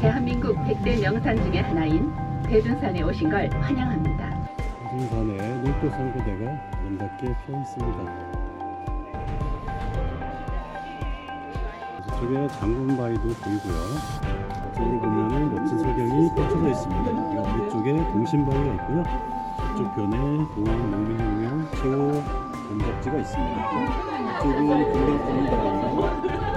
대한민국 100대 명산 중의 하나인 대둔산에 오신 걸 환영합니다. 대둔산에 눈꽃 상고대가 아름답게 피어 있습니다. 저쪽에 장군바위도 보이고요. 저쪽으로 보면은 멋진 석양이 펼쳐져 있습니다. 위쪽에 동신바위가 있고요. 이쪽 변에 동안 농민혁명 최고 건덕지가 있습니다. 이쪽은 금강산바위.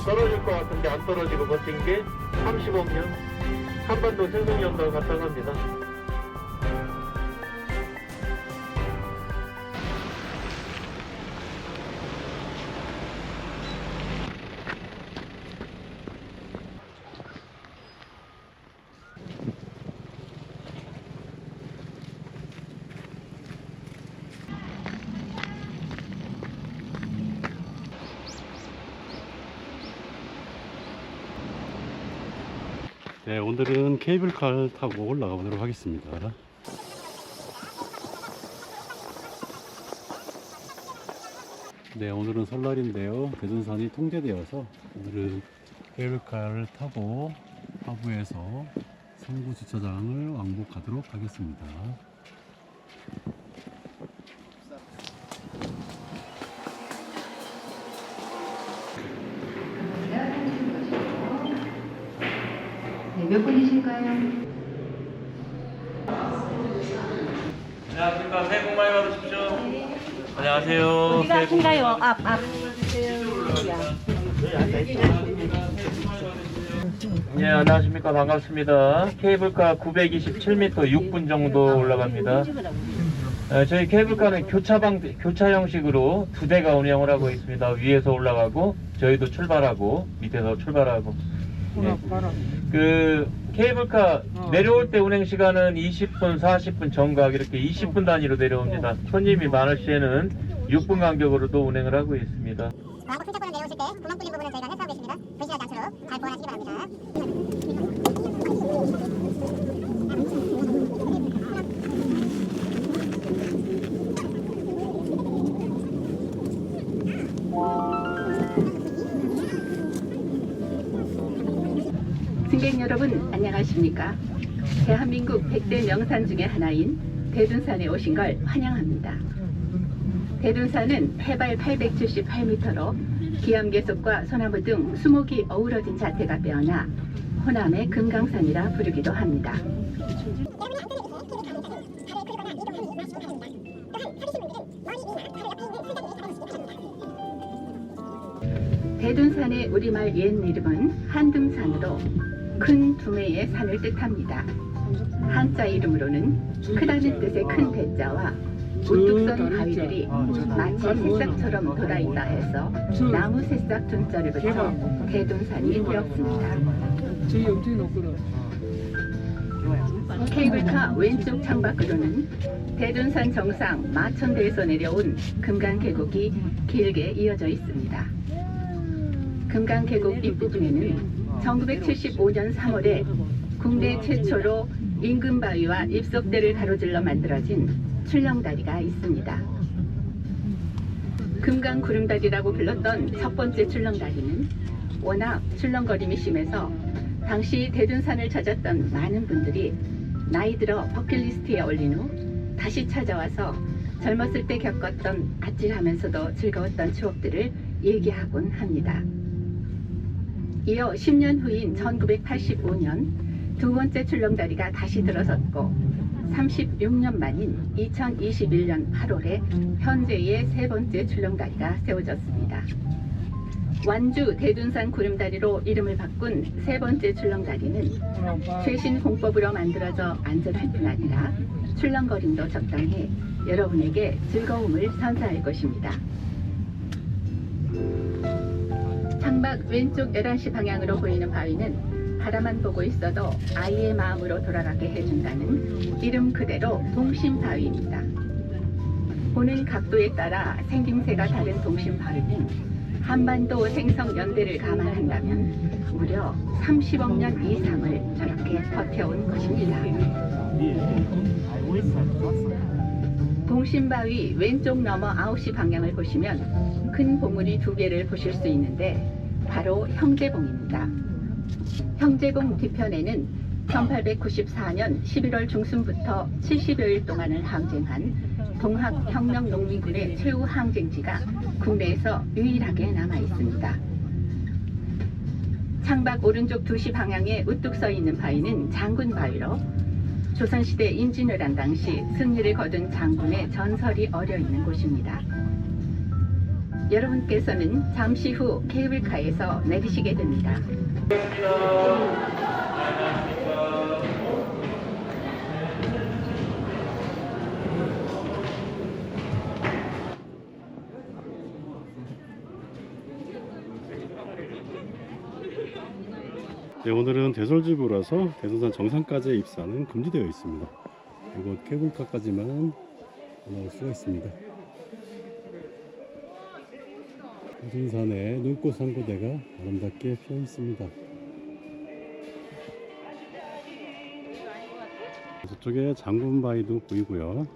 어, 떨어질 것 같은데 안 떨어지고 버틴 게 35년 한반도 생성연구가 갔다 갑니다. 네, 오늘은 케이블카를 타고 올라가 보도록 하겠습니다. 네, 오늘은 설날인데요. 대둔산이 통제되어서 오늘은 케이블카를 타고 하부에서 성구 주차장을 왕복하도록 하겠습니다. 몇 분이실까요? 안녕하십니까. 새해 복 많이 받으십시오. 안녕하세요. 새해 복 가요 앞 앞. 예, 안녕하십니까. 반갑습니다. 케이블카 927m 6분 정도 올라갑니다. 어, 저희 케이블카는 교차방, 교차 형식으로 두 대가 운영을 하고 있습니다. 위에서 올라가고, 저희도 출발하고, 밑에서 출발하고. 예. 그, 케이블카 내려올 때 운행 시간은 20분, 40분 정각 이렇게 20분 단위로 내려옵니다. 손님이 많을 시에는 6분 간격으로도 운행을 하고 있습니다. 마구 풀착권을 내려오실 때 구멍 뚫린 부분은 저희가 해소하고 있습니다. 분실하지 않도록 잘 보완하시기 바랍니다. 여러분 안녕하십니까? 대한민국 100대 명산 중의 하나인 대둔산에 오신 걸 환영합니다. 대둔산은 해발 878m로 기암괴석과 소나무 등 수목이 어우러진 자태가 빼어나 호남의 금강산이라 부르기도 합니다. 대둔산의 우리말 옛 이름은 한dum산으로 큰 두메의 산을 뜻합니다. 한자 이름으로는 크다는 뜻의 큰 대자와 우뚝선 바위들이 마치 새싹처럼 돋아있다 해서 나무 새싹 둔자를 붙여 대둔산이 되었습니다. 케이블카 왼쪽 창밖으로는 대둔산 정상 마천대에서 내려온 금강 계곡이 길게 이어져 있습니다. 금강 계곡 입부분에는 1975년 3월에 국내 최초로 임금바위와 입석대를 가로질러 만들어진 출렁다리가 있습니다. 금강 구름다리라고 불렀던 첫 번째 출렁다리는 워낙 출렁거림이 심해서 당시 대둔산을 찾았던 많은 분들이 나이 들어 버킷리스트에 올린 후 다시 찾아와서 젊었을 때 겪었던 아찔하면서도 즐거웠던 추억들을 얘기하곤 합니다. 이어 10년 후인 1985년 두 번째 출렁다리가 다시 들어섰고 36년 만인 2021년 8월에 현재의 세 번째 출렁다리가 세워졌습니다. 완주 대둔산 구름다리로 이름을 바꾼 세 번째 출렁다리는 최신 공법으로 만들어져 안전할 뿐 아니라 출렁거림도 적당해 여러분에게 즐거움을 선사할 것입니다. 창밖 왼쪽 11시 방향으로 보이는 바위는 바라만 보고 있어도 아이의 마음으로 돌아가게 해준다는 이름 그대로 동심바위입니다. 보는 각도에 따라 생김새가 다른 동심바위는 한반도 생성 연대를 감안한다면 무려 30억 년 이상을 저렇게 버텨온 것입니다. 동신바위 왼쪽 너머 9시 방향을 보시면 큰 봉우리 두 개를 보실 수 있는데 바로 형제봉입니다. 형제봉 뒤편에는 1894년 11월 중순부터 70여일 동안을 항쟁한 동학 혁명 농민군의 최후 항쟁지가 국내에서 유일하게 남아 있습니다. 창밖 오른쪽 2시 방향에 우뚝 서 있는 바위는 장군 바위로 조선시대 임진왜란 당시 승리를 거둔 장군의 전설이 어려 있는 곳입니다. 여러분께서는 잠시 후 케이블카에서 내리시게 됩니다. 네, 오늘은 대설주부라서 대둔산 정상까지의 입사는 금지되어 있습니다. 이곳 케이블카까지만 올라올 수가 있습니다. 대둔산에 눈꽃 한 고대가 아름답게 피어 있습니다. 저쪽에 장군바위도 보이고요.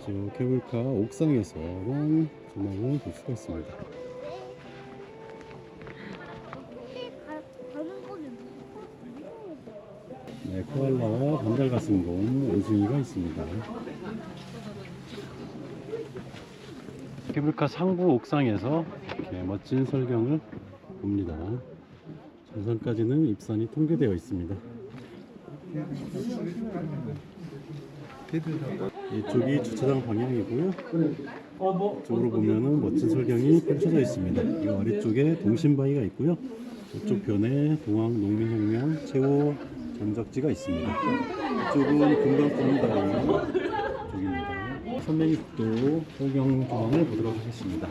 저 케이블카 옥상에서는 조망을 볼 수가 있습니다. 네, 코알라와 반달가슴곰 원숭이가 있습니다. 케이블카 상부 옥상에서 이렇게 멋진 설경을 봅니다. 정상까지는 입산이 통제되어 있습니다. 이쪽이 주차장 방향이고요. 이쪽으로 보면은 멋진 설경이 펼쳐져 있습니다. 이 아래쪽에 동신바위가 있고요. 이쪽 변에 동학 농민혁명 최고 전적지가 있습니다. 이쪽은 쪽입니다. 선명이북도 설경 조항을 보도록 하겠습니다.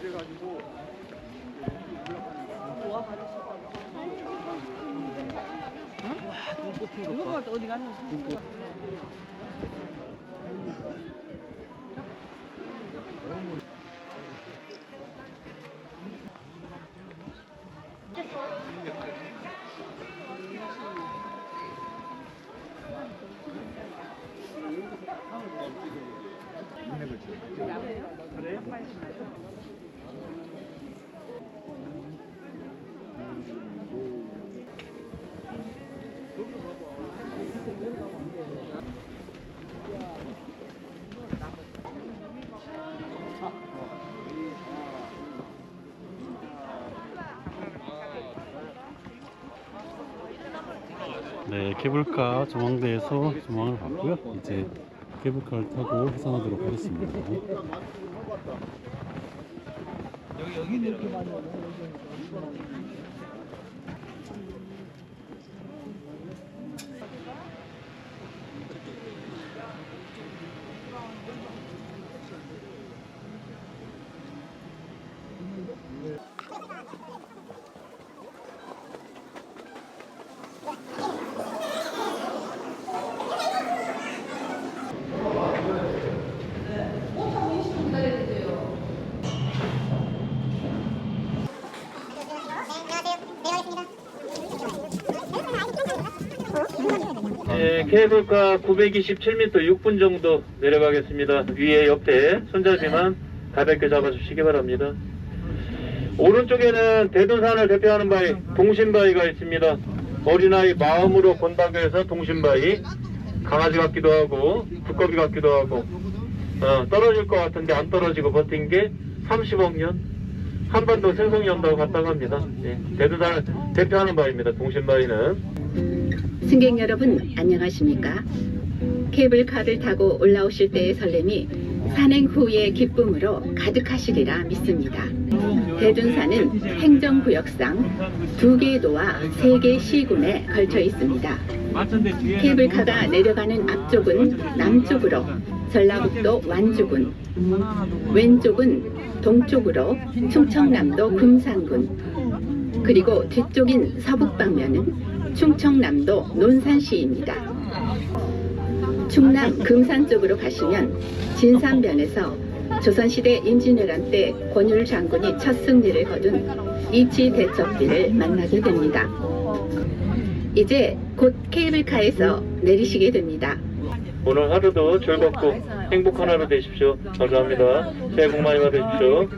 내려가지고 이거 음. 어디 가는 거야? 인맥을 지금 그래요? 네, 케이블카 조망대에서 조망을 봤고요. 이제 케이블카를 타고 해산하도록 하겠습니다. 예, 케이블카 927m 6분 정도 내려가겠습니다. 위에 옆에 손잡이만 가볍게 잡아주시기 바랍니다. 오른쪽에는 대둔산을 대표하는 바위 동신바위가 있습니다. 어린아이 마음으로 본다고 해서 동신바위 강아지 같기도 하고 두꺼비 같기도 하고 어, 떨어질 것 같은데 안 떨어지고 버틴 게 30억 년 한반도 생성연다고 갔다고 합니다. 예, 대두산을 대표하는 바위입니다. 동신바위는 승객 여러분 안녕하십니까? 케이블카를 타고 올라오실 때의 설렘이 산행 후의 기쁨으로 가득하시리라 믿습니다. 대둔산은 행정구역상 두개 도와 세 개 시군에 걸쳐 있습니다. 케이블카가 내려가는 앞쪽은 남쪽으로 전라북도 완주군, 왼쪽은 동쪽으로 충청남도 금산군, 그리고 뒤쪽인 서북 방면은 충청남도 논산시입니다. 충남 금산 쪽으로 가시면 진산변에서 조선시대 임진왜란 때 권율 장군이 첫 승리를 거둔 이치 대첩비를 만나게 됩니다. 이제 곧 케이블카에서 내리시게 됩니다. 오늘 하루도 즐겁고 행복한 하루 되십시오. 감사합니다. 새해 복 많이 받으십시오.